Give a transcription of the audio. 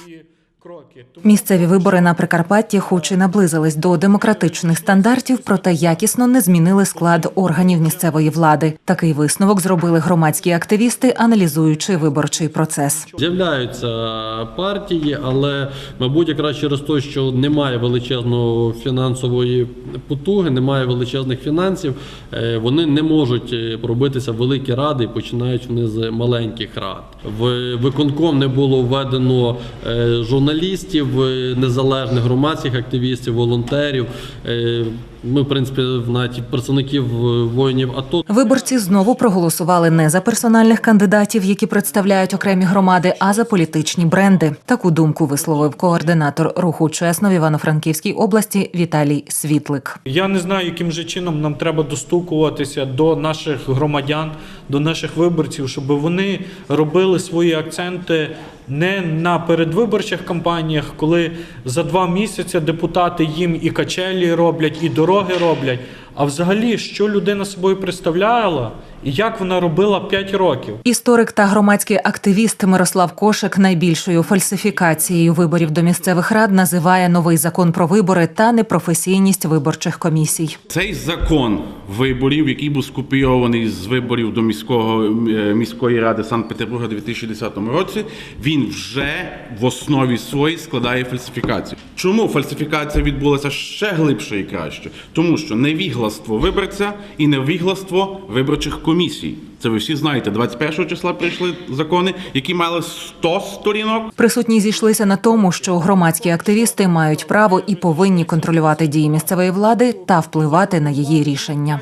你。Місцеві вибори на Прикарпатті, хоч і наблизились до демократичних стандартів, проте якісно не змінили склад органів місцевої влади. Такий висновок зробили громадські активісти, аналізуючи виборчий процес. З'являються партії, але мабуть, якраз через те, що немає величезної фінансової потуги, немає величезних фінансів, е, вони не можуть е, пробитися в великі ради починають вони з маленьких рад. В виконком не було введено е, журналістів, е, незалежних громадських активістів, волонтерів. Е, Ми, в принципі, навіть представників е, воїнів АТО Виборці знову проголосували не за персональних кандидатів, які представляють окремі громади, а за політичні бренди. Таку думку висловив координатор руху чесно в Івано-Франківській області Віталій Світлик. Я не знаю, яким же чином нам треба достукуватися до наших громадян, до наших виборців, щоб вони робили свої акценти не на передвиборчих кампаніях, коли за два місяці депутати їм і качелі роблять, і дороги роблять. А взагалі, що людина собою представляла і як вона робила 5 років. Історик та громадський активіст Мирослав Кошик найбільшою фальсифікацією виборів до місцевих рад називає новий закон про вибори та непрофесійність виборчих комісій. Цей закон виборів, який був скопійований з виборів до міського е, міської ради Санкт-Петербурга у 2010 році, він вже в основі своїй складає фальсифікацію. Чому фальсифікація відбулася ще глибше і краще? Тому що невігластво виборця і невігластво виборчих комісій. Це ви всі знаєте. 21 числа прийшли закони, які мали 100 сторінок. Присутні зійшлися на тому, що громадські активісти мають право і повинні контролювати дії місцевої влади та впливати на її рішення.